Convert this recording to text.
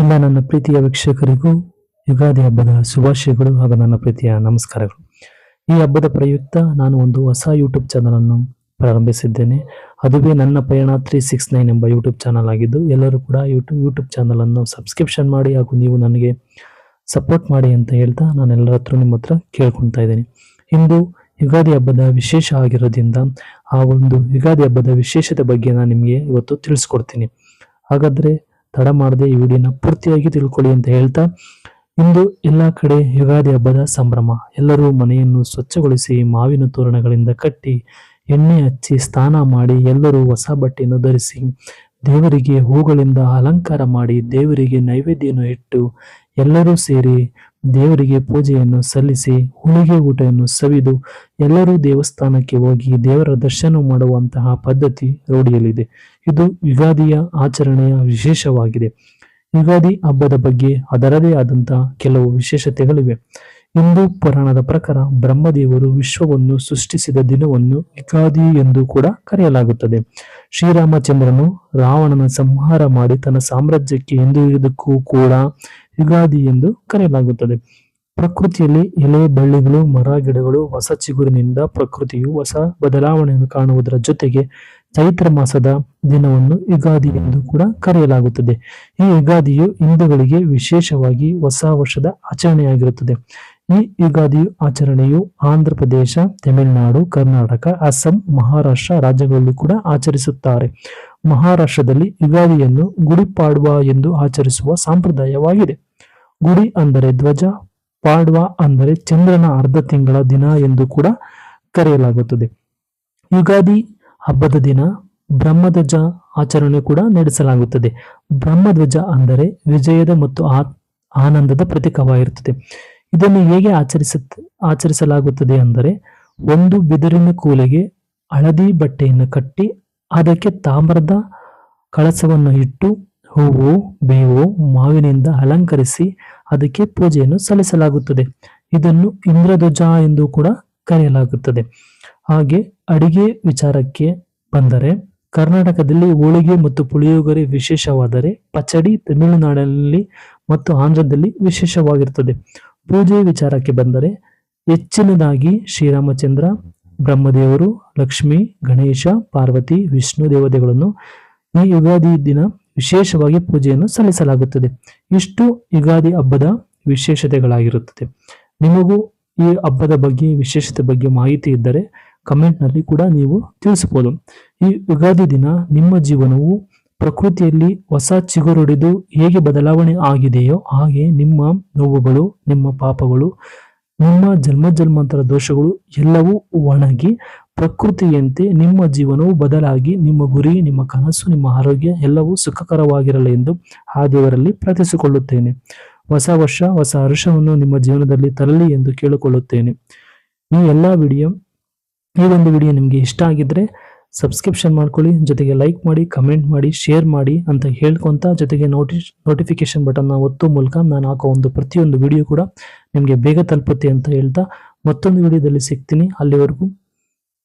ಎಲ್ಲ ನನ್ನ ಪ್ರೀತಿಯ ವೀಕ್ಷಕರಿಗೂ ಯುಗಾದಿ ಹಬ್ಬದ ಶುಭಾಶಯಗಳು ಹಾಗೂ ನನ್ನ ಪ್ರೀತಿಯ ನಮಸ್ಕಾರಗಳು. ಈ ಹಬ್ಬದ ಪ್ರಯುಕ್ತ ನಾನು ಒಂದು ಹೊಸ ಯೂಟ್ಯೂಬ್ ಚಾನಲ್ ಅನ್ನು ಪ್ರಾರಂಭಿಸಿದ್ದೇನೆ. ಅದುವೇ ನನ್ನ ಪಯಣ ತ್ರೀ ಸಿಕ್ಸ್ ನೈನ್ ಎಂಬ ಯೂಟ್ಯೂಬ್ ಚಾನಲ್ ಆಗಿದ್ದು, ಎಲ್ಲರೂ ಕೂಡ ಯೂಟ್ಯೂಬ್ ಯೂಟ್ಯೂಬ್ ಚಾನಲ್ ಅನ್ನು ಸಬ್ಸ್ಕ್ರಿಪ್ಷನ್ ಮಾಡಿ ಹಾಗೂ ನೀವು ನನಗೆ ಸಪೋರ್ಟ್ ಮಾಡಿ ಅಂತ ಹೇಳ್ತಾ ನಾನು ಎಲ್ಲರ ಹತ್ರ ನಿಮ್ಮ ಹತ್ರ ಕೇಳ್ಕೊತಾ ಇದ್ದೀನಿ. ಇಂದು ಯುಗಾದಿ ಹಬ್ಬದ ವಿಶೇಷ ಆಗಿರೋದ್ರಿಂದ ಆ ಒಂದು ಯುಗಾದಿ ಹಬ್ಬದ ವಿಶೇಷತೆ ಬಗ್ಗೆ ನಾನು ನಿಮಗೆ ಇವತ್ತು ತಿಳಿಸ್ಕೊಡ್ತೀನಿ. ಹಾಗಾದ್ರೆ ತಡ ಮಾಡದೆ ಈ ವಿಡಿಯೋನ ಪೂರ್ತಿಯಾಗಿ ತಿಳ್ಕೊಳ್ಳಿ ಅಂತ ಹೇಳ್ತಾ, ಇಂದು ಎಲ್ಲ ಕಡೆ ಯುಗಾದಿ ಹಬ್ಬದ ಸಂಭ್ರಮ. ಎಲ್ಲರೂ ಮನೆಯನ್ನು ಸ್ವಚ್ಛಗೊಳಿಸಿ ಮಾವಿನ ತೋರಣಗಳಿಂದ ಕಟ್ಟಿ, ಎಣ್ಣೆ ಹಚ್ಚಿ ಸ್ನಾನ ಮಾಡಿ ಎಲ್ಲರೂ ಹೊಸ ಬಟ್ಟೆಯನ್ನು ಧರಿಸಿ, ದೇವರಿಗೆ ಹೂಗಳಿಂದ ಅಲಂಕಾರ ಮಾಡಿ ದೇವರಿಗೆ ನೈವೇದ್ಯವನ್ನು ಇಟ್ಟು ಎಲ್ಲರೂ ಸೇರಿ ದೇವರಿಗೆ ಪೂಜೆಯನ್ನು ಸಲ್ಲಿಸಿ ಹುಳಿಗೆ ಊಟವನ್ನು ಸವಿದು ಎಲ್ಲರೂ ದೇವಸ್ಥಾನಕ್ಕೆ ಹೋಗಿ ದೇವರ ದರ್ಶನ ಮಾಡುವಂತಹ ಪದ್ಧತಿ ರೂಢಿಯಲ್ಲಿದೆ. ಇದು ಯುಗಾದಿಯ ಆಚರಣೆಯ ವಿಶೇಷವಾಗಿದೆ. ಯುಗಾದಿ ಹಬ್ಬದ ಬಗ್ಗೆ ಅದರದೇ ಆದಂತಹ ಕೆಲವು ವಿಶೇಷತೆಗಳಿವೆ. ಹಿಂದೂ ಪುರಾಣದ ಪ್ರಕಾರ ಬ್ರಹ್ಮದೇವರು ವಿಶ್ವವನ್ನು ಸೃಷ್ಟಿಸಿದ ದಿನವನ್ನು ಯುಗಾದಿ ಎಂದು ಕೂಡ ಕರೆಯಲಾಗುತ್ತದೆ. ಶ್ರೀರಾಮಚಂದ್ರನು ರಾವಣನ ಸಂಹಾರ ಮಾಡಿ ತನ್ನ ಸಾಮ್ರಾಜ್ಯಕ್ಕೆ ಹಿಂದುಳಿದಕ್ಕೂ ಕೂಡ ಯುಗಾದಿ ಎಂದು ಕರೆಯಲಾಗುತ್ತದೆ. ಪ್ರಕೃತಿಯಲ್ಲಿ ಎಲೆ, ಬಳ್ಳಿಗಳು, ಮರ, ಗಿಡಗಳು, ಹೊಸ ಚಿಗುರಿನಿಂದ ಪ್ರಕೃತಿಯು ಹೊಸ ಬದಲಾವಣೆಯನ್ನು ಕಾಣುವುದರ ಜೊತೆಗೆ ಚೈತ್ರ ಮಾಸದ ದಿನವನ್ನು ಯುಗಾದಿ ಎಂದು ಕೂಡ ಕರೆಯಲಾಗುತ್ತದೆ. ಈ ಯುಗಾದಿಯು ಹಿಂದೂಗಳಿಗೆ ವಿಶೇಷವಾಗಿ ಹೊಸ ವರ್ಷದ ಆಚರಣೆಯಾಗಿರುತ್ತದೆ. ಈ ಯುಗಾದಿ ಆಚರಣೆಯು ಆಂಧ್ರ ಪ್ರದೇಶ, ತಮಿಳುನಾಡು, ಕರ್ನಾಟಕ, ಅಸ್ಸಾಂ, ಮಹಾರಾಷ್ಟ್ರ ರಾಜ್ಯಗಳಲ್ಲಿ ಕೂಡ ಆಚರಿಸುತ್ತಾರೆ. ಮಹಾರಾಷ್ಟ್ರದಲ್ಲಿ ಯುಗಾದಿಯನ್ನು ಗುಡಿಪಾಡುವ ಎಂದು ಆಚರಿಸುವ ಸಂಪ್ರದಾಯವಾಗಿದೆ. ಗುಡಿ ಅಂದರೆ ಧ್ವಜ, ಪಾಡ್ವ ಅಂದರೆ ಚಂದ್ರನ ಅರ್ಧ ತಿಂಗಳ ದಿನ ಎಂದು ಕೂಡ ಕರೆಯಲಾಗುತ್ತದೆ. ಯುಗಾದಿ ಹಬ್ಬದ ದಿನ ಬ್ರಹ್ಮಧ್ವಜ ಆಚರಣೆ ಕೂಡ ನಡೆಸಲಾಗುತ್ತದೆ. ಬ್ರಹ್ಮಧ್ವಜ ಅಂದರೆ ವಿಜಯದ ಮತ್ತು ಆನಂದದ ಪ್ರತೀಕವಾಗಿರುತ್ತದೆ. ಇದನ್ನು ಹೇಗೆ ಆಚರಿಸ ಆಚರಿಸಲಾಗುತ್ತದೆ ಅಂದರೆ ಒಂದು ಬಿದಿರಿನ ಕೂಲೆಗೆ ಹಳದಿ ಬಟ್ಟೆಯನ್ನು ಕಟ್ಟಿ ಅದಕ್ಕೆ ತಾಮ್ರದ ಕಳಸವನ್ನು ಇಟ್ಟು ಹೂವು ಬೇವು ಮಾವಿನಿಂದ ಅಲಂಕರಿಸಿ ಅದಕ್ಕೆ ಪೂಜೆಯನ್ನು ಸಲ್ಲಿಸಲಾಗುತ್ತದೆ. ಇದನ್ನು ಇಂದ್ರಧ್ವಜ ಎಂದು ಕೂಡ ಕರೆಯಲಾಗುತ್ತದೆ. ಹಾಗೆ ಅಡಿಗೆ ವಿಚಾರಕ್ಕೆ ಬಂದರೆ, ಕರ್ನಾಟಕದಲ್ಲಿ ಹೋಳಿಗೆ ಮತ್ತು ಪುಳಿಯೋಗರೆ ವಿಶೇಷವಾದರೆ ಪಚಡಿ ತಮಿಳುನಾಡಿನಲ್ಲಿ ಮತ್ತು ಆಂಧ್ರದಲ್ಲಿ ವಿಶೇಷವಾಗಿರುತ್ತದೆ. ಪೂಜೆ ವಿಚಾರಕ್ಕೆ ಬಂದರೆ, ಹೆಚ್ಚಿನದಾಗಿ ಶ್ರೀರಾಮಚಂದ್ರ, ಬ್ರಹ್ಮದೇವರು, ಲಕ್ಷ್ಮಿ, ಗಣೇಶ, ಪಾರ್ವತಿ, ವಿಷ್ಣು ದೇವತೆಗಳನ್ನು ಈ ಯುಗಾದಿ ದಿನ ವಿಶೇಷವಾಗಿ ಪೂಜೆಯನ್ನು ಸಲ್ಲಿಸಲಾಗುತ್ತದೆ. ಇಷ್ಟು ಯುಗಾದಿ ಹಬ್ಬದ ವಿಶೇಷತೆಗಳಾಗಿರುತ್ತದೆ. ನಿಮಗೂ ಈ ಹಬ್ಬದ ಬಗ್ಗೆ, ವಿಶೇಷತೆ ಬಗ್ಗೆ ಮಾಹಿತಿ ಇದ್ದರೆ ಕಮೆಂಟ್ನಲ್ಲಿ ಕೂಡ ನೀವು ತಿಳಿಸಬಹುದು ಈ ಯುಗಾದಿ ದಿನ ನಿಮ್ಮ ಜೀವನವು ಪ್ರಕೃತಿಯಲ್ಲಿ ಹೊಸ ಚಿಗುರೊಡೆದು ಹೇಗೆ ಬದಲಾವಣೆ ಆಗಿದೆಯೋ ಹಾಗೆ ನಿಮ್ಮ ನೋವುಗಳು, ನಿಮ್ಮ ಪಾಪಗಳು, ನಿಮ್ಮ ಜನ್ಮ ಜನ್ಮಾಂತರ ದೋಷಗಳು ಎಲ್ಲವೂ ಒಣಗಿ ಪ್ರಕೃತಿಯಂತೆ ನಿಮ್ಮ ಜೀವನವು ಬದಲಾಗಿ ನಿಮ್ಮ ಗುರಿ, ನಿಮ್ಮ ಕನಸು, ನಿಮ್ಮ ಆರೋಗ್ಯ ಎಲ್ಲವೂ ಸುಖಕರವಾಗಿರಲಿ ಎಂದು ಆ ದೇವರಲ್ಲಿ ಪ್ರಾರ್ಥಿಸಿಕೊಳ್ಳುತ್ತೇನೆ. ಹೊಸ ವರ್ಷ, ಹೊಸ ಹರ್ಷವನ್ನು ನಿಮ್ಮ ಜೀವನದಲ್ಲಿ ತರಲಿ ಎಂದು ಕೇಳಿಕೊಳ್ಳುತ್ತೇನೆ. ಈ ಎಲ್ಲ ವಿಡಿಯೋ, ಈ ಒಂದು ವಿಡಿಯೋ ನಿಮಗೆ ಇಷ್ಟ ಆಗಿದ್ರೆ ಸಬ್ಸ್ಕ್ರಿಪ್ಷನ್ ಮಾಡ್ಕೊಳ್ಳಿ, ಜೊತೆಗೆ ಲೈಕ್ ಮಾಡಿ ಕಮೆಂಟ್ ಮಾಡಿ ಶೇರ್ ಮಾಡಿ ಅಂತ ಹೇಳ್ಕೊಂತ ಜೊತೆಗೆ ನೋಟಿ ನೋಟಿಫಿಕೇಶನ್ ಬಟನ್ ಒತ್ತು ಮೂಲಕ ನಾನು ಹಾಕೋ ಒಂದು ಪ್ರತಿಯೊಂದು ವಿಡಿಯೋ ಕೂಡ ನಿಮಗೆ ಬೇಗ ತಲುಪುತ್ತೆ ಅಂತ ಹೇಳ್ತಾ ಮತ್ತೊಂದು ವಿಡಿಯೋದಲ್ಲಿ ಸಿಗ್ತೀನಿ. ಅಲ್ಲಿವರೆಗೂ